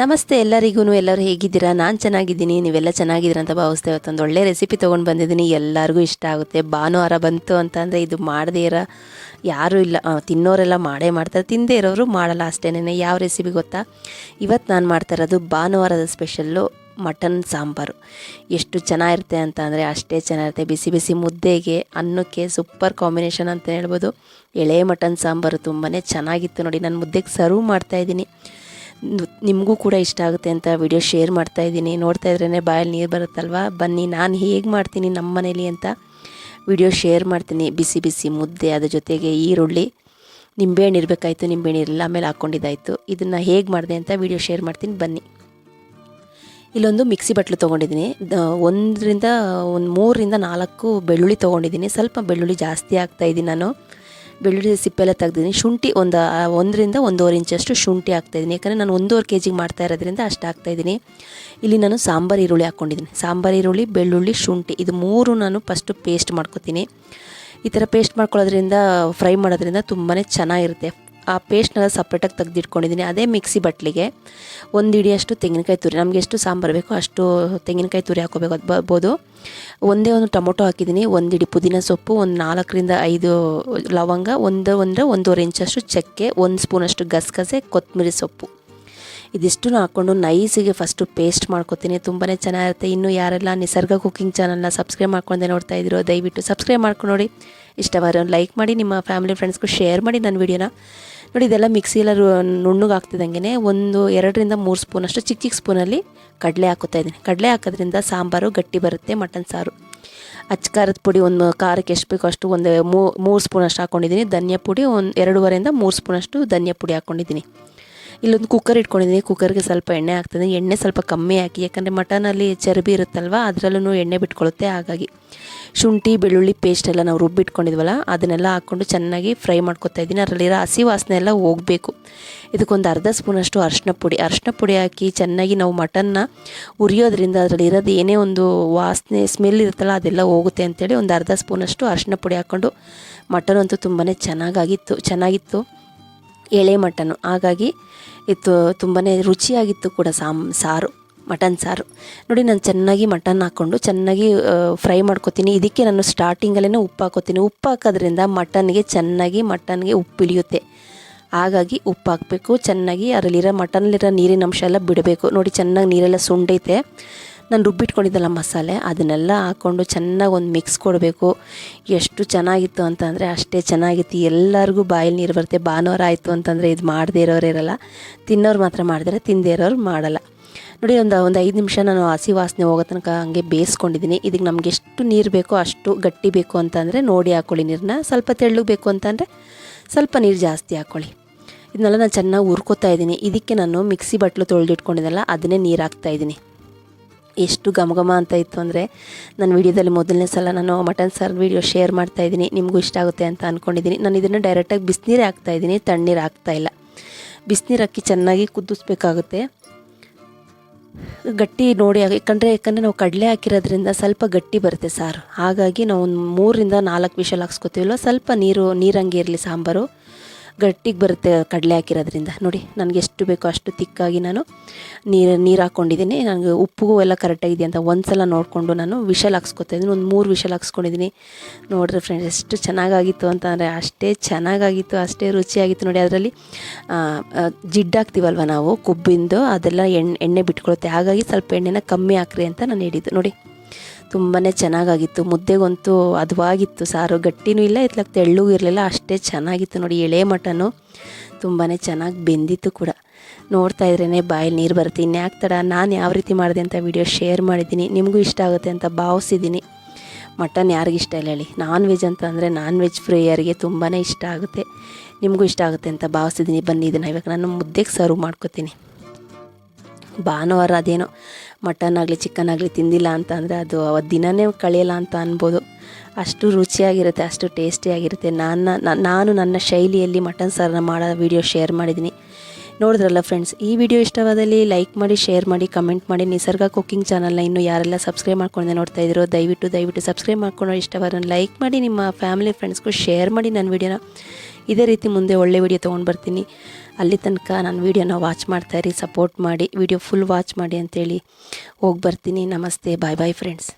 ನಮಸ್ತೆ ಎಲ್ಲರಿಗೂ ಎಲ್ಲರೂ ಹೇಗಿದ್ದೀರಾ? ನಾನು ಚೆನ್ನಾಗಿದ್ದೀನಿ, ನೀವೆಲ್ಲ ಚೆನ್ನಾಗಿದ್ದೀರಾ ಅಂತ ಭಾವಿಸ್ತೇವೆ ಇವತ್ತೊಂದು ಒಳ್ಳೆ ರೆಸಿಪಿ ತೊಗೊಂಡು ಬಂದಿದ್ದೀನಿ. ಎಲ್ಲರಿಗೂ ಇಷ್ಟ ಆಗುತ್ತೆ. ಭಾನುವಾರ ಬಂತು ಅಂತಂದರೆ ಇದು ಮಾಡದೇ ಇರೋ, ಯಾರೂ ಇಲ್ಲ. ತಿನ್ನೋರೆಲ್ಲ ಮಾಡೇ ಮಾಡ್ತಾರೆ. ತಿಂದೇ ಇರೋರು ಮಾಡಲ್ಲ ಅಷ್ಟೇನೆ ಯಾವ ರೆಸಿಪಿ ಗೊತ್ತಾ? ಇವತ್ತು ನಾನು ಮಾಡ್ತಾ ಇರೋದು ಭಾನುವಾರದ ಸ್ಪೆಷಲ್ಲು ಮಟನ್ ಸಾಂಬಾರು. ಎಷ್ಟು ಚೆನ್ನಾಗಿರುತ್ತೆ ಅಂತ ಅಂದರೆ ಅಷ್ಟೇ ಚೆನ್ನಾಗಿರುತ್ತೆ. ಬಿಸಿ ಬಿಸಿ ಮುದ್ದೆಗೆ, ಅನ್ನಕ್ಕೆ ಸೂಪರ್ ಕಾಂಬಿನೇಷನ್ ಅಂತ ಹೇಳ್ಬೋದು. ಎಳೆ ಮಟನ್ ಸಾಂಬಾರು ತುಂಬಾ ಚೆನ್ನಾಗಿತ್ತು ನೋಡಿ. ನಾನು ಮುದ್ದೆಗೆ ಸರ್ವ್ ಮಾಡ್ತಾಯಿದ್ದೀನಿ ನಿಮಗೂ ಕೂಡ ಇಷ್ಟ ಆಗುತ್ತೆ ಅಂತ ವಿಡಿಯೋ ಶೇರ್ ಮಾಡ್ತಾ ಇದ್ದೀನಿ. ನೋಡ್ತಾ ಇದ್ರೇ ಬಾಯಲ್ಲಿ ನೀರು ಬರುತ್ತಲ್ವ? ಬನ್ನಿ, ನಾನು ಹೇಗೆ ಮಾಡ್ತೀನಿ ನಮ್ಮ ಮನೇಲಿ ಅಂತ ವಿಡಿಯೋ ಶೇರ್ ಮಾಡ್ತೀನಿ. ಬಿಸಿ ಬಿಸಿ ಮುದ್ದೆ, ಅದ್ರ ಜೊತೆಗೆ ಈರುಳ್ಳಿ. ನಿಂಬೆಹಣ್ಣು ಇರಬೇಕಾಯ್ತು ನಿಂಬೆಹಣ್ಣು ಇರಲಿಲ್ಲ ಆಮೇಲೆ ಹಾಕ್ಕೊಂಡಿದ್ದಾಯಿತು ಇದನ್ನು ಹೇಗೆ ಮಾಡಿದೆ ಅಂತ ವಿಡಿಯೋ ಶೇರ್ ಮಾಡ್ತೀನಿ. ಬನ್ನಿ. ಇಲ್ಲೊಂದು ಮಿಕ್ಸಿ ಬಟ್ಲು ತೊಗೊಂಡಿದ್ದೀನಿ. ಒಂದರಿಂದ, ಒಂದು ಮೂರರಿಂದ ನಾಲ್ಕು ಬೆಳ್ಳುಳ್ಳಿ ತೊಗೊಂಡಿದ್ದೀನಿ. ಸ್ವಲ್ಪ ಬೆಳ್ಳುಳ್ಳಿ ಜಾಸ್ತಿ ಆಗ್ತಾಯಿದ್ದೀನಿ ನಾನು. ಬೆಳ್ಳುಳ್ಳಿ ಸಿಪ್ಪೆಲ್ಲ ತೆಗ್ದಿದ್ದೀನಿ. ಶುಂಠಿ ಒಂದು ಒಂದರಿಂದ ಒಂದೂವರೆ ಇಂಚಷ್ಟು ಶುಂಠಿ ಹಾಕ್ತಾಯಿದ್ದೀನಿ. ಯಾಕಂದರೆ ನಾನು ಒಂದೂವರೆ ಕೆ ಜಿಗೆ ಮಾಡ್ತಾ ಇರೋದ್ರಿಂದ ಅಷ್ಟು ಹಾಕ್ತಾಯಿದ್ದೀನಿ. ಇಲ್ಲಿ ನಾನು ಸಾಂಬಾರು, ಈರುಳ್ಳಿ ಹಾಕ್ಕೊಂಡಿದ್ದೀನಿ. ಸಾಂಬಾರು, ಈರುಳ್ಳಿ, ಬೆಳ್ಳುಳ್ಳಿ, ಶುಂಠಿ ಇದು ಮೂರು ನಾನು ಫಸ್ಟು ಪೇಸ್ಟ್ ಮಾಡ್ಕೊತೀನಿ. ಈ ಥರ ಪೇಸ್ಟ್ ಮಾಡ್ಕೊಳ್ಳೋದ್ರಿಂದ ಫ್ರೈ ಮಾಡೋದ್ರಿಂದ ತುಂಬಾ ಚೆನ್ನಾಗಿರುತ್ತೆ. ಆ ಪೇಸ್ಟ್ನೆಲ್ಲ ಸಪ್ರೇಟಾಗಿ ತೆಗೆದಿಟ್ಕೊಂಡಿದ್ದೀನಿ ಅದೇ ಮಿಕ್ಸಿ ಬಟ್ಲಿಗೆ ಒಂದು ಇಡಿಯಷ್ಟು ತೆಂಗಿನಕಾಯಿ ತುರಿ. ನಮಗೆ ಎಷ್ಟು ಸಾಂಬಾರು ಬೇಕೋ ಅಷ್ಟು ತೆಂಗಿನಕಾಯಿ ತುರಿ ಹಾಕೋಬೇಕು. ಅದು ಬರ್ಬೋದು. ಒಂದೇ ಒಂದು ಟೊಮೊಟೊ ಹಾಕಿದ್ದೀನಿ ಒಂದು ಇಡಿ ಪುದೀನ ಸೊಪ್ಪು, ಒಂದು ನಾಲ್ಕರಿಂದ ಐದು ಲವಂಗ, ಒಂದು ಒಂದು ಒಂದೂವರೆ ಇಂಚಷ್ಟು ಚಕ್ಕೆ, ಒಂದು ಸ್ಪೂನಷ್ಟು ಗಸಗಸೆ, ಕೊತ್ತಂಬರಿ ಸೊಪ್ಪು. ಇದಿಷ್ಟು ಹಾಕ್ಕೊಂಡು ನೈಸಿಗೆ ಫಸ್ಟು ಪೇಸ್ಟ್ ಮಾಡ್ಕೋತೀನಿ. ತುಂಬಾ ಚೆನ್ನಾಗಿರುತ್ತೆ. ಇನ್ನು ಯಾರೆಲ್ಲ ನಿಸರ್ಗ ಕುಕ್ಕಿಂಗ್ ಚಾನಲ್ನ ಸಬ್ಸ್ಕ್ರೈಬ್ ಮಾಡ್ಕೊಂಡೆ ನೋಡ್ತಾ ಇದ್ದೀರೋ, ದಯವಿಟ್ಟು ಸಬ್ಸ್ಕ್ರೈಬ್ ಮಾಡ್ಕೊಂಡು ನೋಡಿ. ಇಷ್ಟವಾದ ಲೈಕ್ ಮಾಡಿ, ನಿಮ್ಮ ಫ್ಯಾಮಿಲಿ ಫ್ರೆಂಡ್ಸ್ಗೂ ಶೇರ್ ಮಾಡಿ ನನ್ನ ವಿಡಿಯೋನ ನೋಡಿ, ಇದೆಲ್ಲ ಮಿಕ್ಸಿಯೆಲ್ಲ ನುಣ್ಣಗೆ ಹಾಕ್ತಿದ್ದಂಗೆ ಒಂದು ಎರಡರಿಂದ ಮೂರು ಸ್ಪೂನಷ್ಟು ಚಿಕ್ಕ ಚಿಕ್ಕ ಸ್ಪೂನಲ್ಲಿ ಕಡಲೆ ಹಾಕೋತಾ ಇದ್ದೀನಿ. ಕಡಲೆ ಹಾಕೋದ್ರಿಂದ ಸಾಂಬಾರು ಗಟ್ಟಿ ಬರುತ್ತೆ ಮಟನ್ ಸಾರು. ಅಚ್ಚಕಾರದ ಪುಡಿ ಒಂದು ಖಾರಕ್ಕೆ ಎಷ್ಟು ಬೇಕೋ ಅಷ್ಟು ಒಂದು ಮೂರು ಸ್ಪೂನಷ್ಟು ಹಾಕ್ಕೊಂಡಿದ್ದೀನಿ ಧನಿಯಾ ಪುಡಿ ಒಂದು ಎರಡೂವರೆಯಿಂದ ಮೂರು ಸ್ಪೂನಷ್ಟು ಧನಿಯಾ ಪುಡಿ ಹಾಕ್ಕೊಂಡಿದ್ದೀನಿ ಇಲ್ಲೊಂದು ಕುಕ್ಕರ್ ಇಟ್ಕೊಂಡಿದ್ದೀನಿ ಕುಕ್ಕರ್ಗೆ ಸ್ವಲ್ಪ ಎಣ್ಣೆ ಹಾಕ್ತಿದ್ದೀನಿ ಎಣ್ಣೆ ಸ್ವಲ್ಪ ಕಮ್ಮಿ ಹಾಕಿ, ಯಾಕಂದರೆ ಮಟನಲ್ಲಿ ಚರ್ಬಿ ಇರುತ್ತಲ್ವ ಅದರಲ್ಲೂ ಎಣ್ಣೆ ಬಿಟ್ಕೊಳ್ಳುತ್ತೆ ಹಾಗಾಗಿ. ಶುಂಠಿ, ಬೆಳ್ಳುಳ್ಳಿ ಪೇಸ್ಟ್ ಎಲ್ಲ ನಾವು ರುಬ್ಬಿಟ್ಕೊಂಡಿದ್ವಲ್ಲ ಅದನ್ನೆಲ್ಲ ಹಾಕ್ಕೊಂಡು ಚೆನ್ನಾಗಿ ಫ್ರೈ ಮಾಡ್ಕೊತಾ ಇದ್ದೀನಿ. ಅದರಲ್ಲಿರೋ ಹಸಿ ವಾಸನೆ ಎಲ್ಲ ಹೋಗಬೇಕು. ಇದಕ್ಕೊಂದು ಅರ್ಧ ಸ್ಪೂನಷ್ಟು ಅರಿಶಿನ ಪುಡಿ. ಅರಿಶಿನ ಪುಡಿ ಹಾಕಿ ಚೆನ್ನಾಗಿ ನಾವು ಮಟನ್ನ ಉರಿಯೋದ್ರಿಂದ ಅದರಲ್ಲಿರೋದು ಏನೇ ಒಂದು ವಾಸನೆ ಸ್ಮೆಲ್ ಇರುತ್ತಲ್ಲ, ಅದೆಲ್ಲ ಹೋಗುತ್ತೆ ಅಂತೇಳಿ ಒಂದು ಅರ್ಧ ಸ್ಪೂನಷ್ಟು ಅರಿಶಿನ ಪುಡಿ ಹಾಕ್ಕೊಂಡು ಮಟನ್ ಅಂತೂ ತುಂಬಾ ಚೆನ್ನಾಗಾಗಿತ್ತು, ಚೆನ್ನಾಗಿತ್ತು. ಎಳೆ ಮಟನ್ನು ಹಾಗಾಗಿ ಇದು ತುಂಬಾ ರುಚಿಯಾಗಿತ್ತು ಕೂಡ ಸಾಮ್, ಸಾರು, ಮಟನ್ ಸಾರು. ನೋಡಿ ನಾನು ಚೆನ್ನಾಗಿ ಮಟನ್ ಹಾಕ್ಕೊಂಡು ಚೆನ್ನಾಗಿ ಫ್ರೈ ಮಾಡ್ಕೊತೀನಿ. ಇದಕ್ಕೆ ನಾನು ಸ್ಟಾರ್ಟಿಂಗಲ್ಲೇ ಉಪ್ಪು ಹಾಕೋತೀನಿ. ಉಪ್ಪು ಹಾಕೋದ್ರಿಂದ ಮಟನ್ಗೆ ಚೆನ್ನಾಗಿ ಮಟನ್ಗೆ ಉಪ್ಪು ಇಳಿಯುತ್ತೆ. ಹಾಗಾಗಿ ಉಪ್ಪು ಹಾಕಬೇಕು. ಚೆನ್ನಾಗಿ ಅದರಲ್ಲಿರೋ ಮಟನಲ್ಲಿರೋ ನೀರಿನ ಅಂಶ ಎಲ್ಲ ಬಿಡಬೇಕು. ನೋಡಿ ಚೆನ್ನಾಗಿ ನೀರೆಲ್ಲ ಸುಂಡೈತೆ. ನಾನು ರುಬ್ಬಿಟ್ಕೊಂಡಿದ್ದಲ್ಲ ಮಸಾಲೆ, ಅದನ್ನೆಲ್ಲ ಹಾಕ್ಕೊಂಡು ಚೆನ್ನಾಗಿ ಒಂದು ಮಿಕ್ಸ್ ಕೊಡಬೇಕು. ಎಷ್ಟು ಚೆನ್ನಾಗಿತ್ತು ಅಂತಂದರೆ ಅಷ್ಟೇ ಚೆನ್ನಾಗಿತ್ತು. ಎಲ್ಲರಿಗೂ ಬಾಯಲ್ಲಿ ನೀರು ಬರುತ್ತೆ. ಭಾನುವಾರ ಆಯಿತು ಅಂತಂದರೆ ಇದು ಮಾಡದೇ ಇರೋರು ಇರಲ್ಲ. ತಿನ್ನೋರು ಮಾತ್ರ ಮಾಡಿದರೆ ತಿಂದೇ ಇರೋರು ಮಾಡಲ್ಲ. ನೋಡಿ, ಒಂದು ಒಂದು ಐದು ನಿಮಿಷ ನಾನು ಹಸಿ ವಾಸನೆ ಹೋಗೋ ತನಕ ಹಂಗೆ ಬೇಯಿಸ್ಕೊಂಡಿದ್ದೀನಿ. ಇದಕ್ಕೆ ನಮಗೆ ಎಷ್ಟು ನೀರು ಬೇಕೋ ಅಷ್ಟು ಗಟ್ಟಿ ಬೇಕು ಅಂತಂದರೆ ನೋಡಿ ಹಾಕ್ಕೊಳ್ಳಿ ನೀರನ್ನ ಸ್ವಲ್ಪ ತೆಳ್ಳಗೆ ಬೇಕು ಅಂತಂದರೆ ಸ್ವಲ್ಪ ನೀರು ಜಾಸ್ತಿ ಹಾಕ್ಕೊಳ್ಳಿ ಇದನ್ನೆಲ್ಲ ನಾನು ಚೆನ್ನಾಗಿ ಹುರ್ಕೋತಾ ಇದ್ದೀನಿ. ಇದಕ್ಕೆ ನಾನು ಮಿಕ್ಸಿ ಬಟ್ಲು ತೊಳೆದಿಟ್ಕೊಂಡಿದ್ದಲ್ಲ, ಅದನ್ನೇ ನೀರು ಹಾಕ್ತಾ ಇದ್ದೀನಿ. ಎಷ್ಟು ಘಮ ಘಮ ಅಂತ ಇತ್ತು ಅಂದರೆ ನನ್ನ ವೀಡಿಯೋದಲ್ಲಿ ಮೊದಲನೇ ಸಲ ನಾನು ಮಟನ್ ಸಾರು ವೀಡಿಯೋ ಶೇರ್ ಮಾಡ್ತಾ ಇದ್ದೀನಿ, ನಿಮಗೂ ಇಷ್ಟ ಆಗುತ್ತೆ ಅಂತ ಅಂದ್ಕೊಂಡಿದ್ದೀನಿ ನಾನು ಇದನ್ನು ಡೈರೆಕ್ಟಾಗಿ ಬಿಸಿನೀರು ಹಾಕ್ತಾ ಇದ್ದೀನಿ, ತಣ್ಣೀರು ಹಾಕ್ತಾ ಇಲ್ಲ. ಬಿಸಿನೀರು ಹಾಕಿ ಚೆನ್ನಾಗಿ ಕುದಿಸ್ಬೇಕಾಗುತ್ತೆ. ಗಟ್ಟಿ ನೋಡಿ ಯಾಕಂದರೆ ಯಾಕಂದರೆ ನಾವು ಕಡಲೆ ಹಾಕಿರೋದ್ರಿಂದ ಸ್ವಲ್ಪ ಗಟ್ಟಿ ಬರುತ್ತೆ ಸಾರು. ಹಾಗಾಗಿ ನಾವು ಮೂರರಿಂದ ನಾಲ್ಕು ವಿಷಲ್ ಹಾಕ್ಸ್ಕೊತೀವಲ್ವ, ಸ್ವಲ್ಪ ನೀರು, ನೀರಂಗೆ ಇರಲಿ ಸಾಂಬಾರು. ಗಟ್ಟಿಗೆ ಬರುತ್ತೆ ಕಡಲೆ ಹಾಕಿರೋದ್ರಿಂದ. ನೋಡಿ, ನನಗೆ ಎಷ್ಟು ಬೇಕೋ ಅಷ್ಟು ತಿಕ್ಕಾಗಿ ನಾನು ನೀರು ನೀರು ಹಾಕ್ಕೊಂಡಿದ್ದೀನಿ ನನಗೆ ಉಪ್ಪು ಎಲ್ಲ ಕರೆಕ್ಟಾಗಿದೆ ಅಂತ ಒಂದು ಸಲ ನೋಡಿಕೊಂಡು ನಾನು ವಿಷಲ್ ಹಾಕ್ಸ್ಕೊತಾ ಇದ್ದೀನಿ. ಒಂದು ಮೂರು ವಿಷಲ್ ಹಾಕ್ಸ್ಕೊಂಡಿದ್ದೀನಿ ನೋಡಿರಿ ಫ್ರೆಂಡ್ಸ್ ಎಷ್ಟು ಚೆನ್ನಾಗಾಗಿತ್ತು ಅಂತ ಅಂದರೆ ಅಷ್ಟೇ ಚೆನ್ನಾಗಾಗಿತ್ತು, ಅಷ್ಟೇ ರುಚಿಯಾಗಿತ್ತು ನೋಡಿ ಅದರಲ್ಲಿ. ಜಿಡ್ಡಾಗ್ತೀವಲ್ವ ನಾವು, ಕೊಬ್ಬಿಂದು ಅದೆಲ್ಲ ಎಣ್ಣೆ ಎಣ್ಣೆ ಬಿಟ್ಕೊಳುತ್ತೆ. ಹಾಗಾಗಿ ಸ್ವಲ್ಪ ಎಣ್ಣೆನ ಕಮ್ಮಿ ಹಾಕ್ರಿ ಅಂತ ನಾನು ಹೇಳಿದ್ದು. ನೋಡಿ. ತುಂಬಾ ಚೆನ್ನಾಗಾಗಿತ್ತು. ಮುದ್ದೆಗಂತೂ ಅದುವಾಗಿತ್ತು ಸಾರು. ಗಟ್ಟಿನೂ ಇಲ್ಲ ಇತ್ಲಾಗ ತೆಳ್ಳಗೂ ಇರಲಿಲ್ಲ, ಅಷ್ಟೇ ಚೆನ್ನಾಗಿತ್ತು ನೋಡಿ ಎಳೆ ಮಟನು. ತುಂಬಾ ಚೆನ್ನಾಗಿ ಬೆಂದಿತ್ತು ಕೂಡ. ನೋಡ್ತಾ ಇದ್ರೇ ಬಾಯಲ್ಲಿ ನೀರು ಬರುತ್ತೆ. ಇನ್ಯಾಕೆ ತಡ ನಾನು ಯಾವ ರೀತಿ ಮಾಡಿದೆ ಅಂತ ವಿಡಿಯೋ ಶೇರ್ ಮಾಡಿದ್ದೀನಿ. ನಿಮಗೂ ಇಷ್ಟ ಆಗುತ್ತೆ ಅಂತ ಭಾವಿಸಿದ್ದೀನಿ. ಮಟನ್ ಯಾರಿಗಿಷ್ಟ ಇಲ್ಲ ಹೇಳಿ. ನಾನ್ ವೆಜ್ ಅಂತ ಅಂದರೆ ನಾನ್ ವೆಜ್ ಫ್ರೈಯರಿಗೆ ತುಂಬಾ ಇಷ್ಟ ಆಗುತ್ತೆ. ನಿಮಗೂ ಇಷ್ಟ ಆಗುತ್ತೆ ಅಂತ ಭಾವಿಸಿದ್ದೀನಿ. ಬನ್ನಿ, ಇದನ್ನು ಇವಾಗ ನಾನು ಮುದ್ದೆಗೆ ಸರ್ವ್ ಮಾಡ್ಕೊತೀನಿ. ಭಾನುವಾರ ಅದೇನೋ ಮಟನ್ ಆಗಲಿ ಚಿಕನ್ ಆಗಲಿ ತಿಂದಿಲ್ಲ ಅಂತ ಅಂದರೆ ಅದು ಅವತ್ತು ದಿನವೇ ಕಳೆಯಲ್ಲ ಅಂತ ಅನ್ಬೋದು. ಅಷ್ಟು ರುಚಿಯಾಗಿರುತ್ತೆ, ಅಷ್ಟು ಟೇಸ್ಟಿಯಾಗಿರುತ್ತೆ. ನನ್ನ ನಾನು ನನ್ನ ಶೈಲಿಯಲ್ಲಿ ಮಟನ್ ಸಾರನ್ನ ಮಾಡೋ ವೀಡಿಯೋ ಶೇರ್ ಮಾಡಿದ್ದೀನಿ. ನೋಡಿದ್ರಲ್ಲ ಫ್ರೆಂಡ್ಸ್, ಈ ವಿಡಿಯೋ ಇಷ್ಟವಾದಲ್ಲಿ ಲೈಕ್ ಮಾಡಿ, ಶೇರ್ ಮಾಡಿ, ಕಮೆಂಟ್ ಮಾಡಿ. ನಿಸರ್ಗ ಕುಕ್ಕಿಂಗ್ ಚಾನಲ್ನ ಇನ್ನೂ ಯಾರೆಲ್ಲ ಸಬ್ಸ್ಕ್ರೈಬ್ ಮಾಡ್ಕೊಂಡೆ ನೋಡ್ತಾ ಇದ್ದೀರೋ, ದಯವಿಟ್ಟು ದಯವಿಟ್ಟು ಸಬ್ಸ್ಕ್ರೈಬ್ ಮಾಡ್ಕೊಂಡು ಇಷ್ಟವಾದ ಲೈಕ್ ಮಾಡಿ, ನಿಮ್ಮ ಫ್ಯಾಮಿಲಿ, ಫ್ರೆಂಡ್ಸ್ಗೂ ಶೇರ್ ಮಾಡಿ ನನ್ನ ವಿಡಿಯೋನ. ಇದೇ ರೀತಿ ಮುಂದೆ ಒಳ್ಳೆ ವಿಡಿಯೋ ತೊಗೊಂಡು ಬರ್ತೀನಿ. ಅಲ್ಲಿ ತನಕ ನಾನು ವೀಡಿಯೋನ ವಾಚ್ ಮಾಡ್ತಾಯಿರಿ ಸಪೋರ್ಟ್ ಮಾಡಿ ವಿಡಿಯೋ ಫುಲ್ ವಾಚ್ ಮಾಡಿ ಅಂತೇಳಿ ಹೋಗಿ ಬರ್ತೀನಿ. ನಮಸ್ತೆ ಬಾಯ್ ಬಾಯ್ ಫ್ರೆಂಡ್ಸ್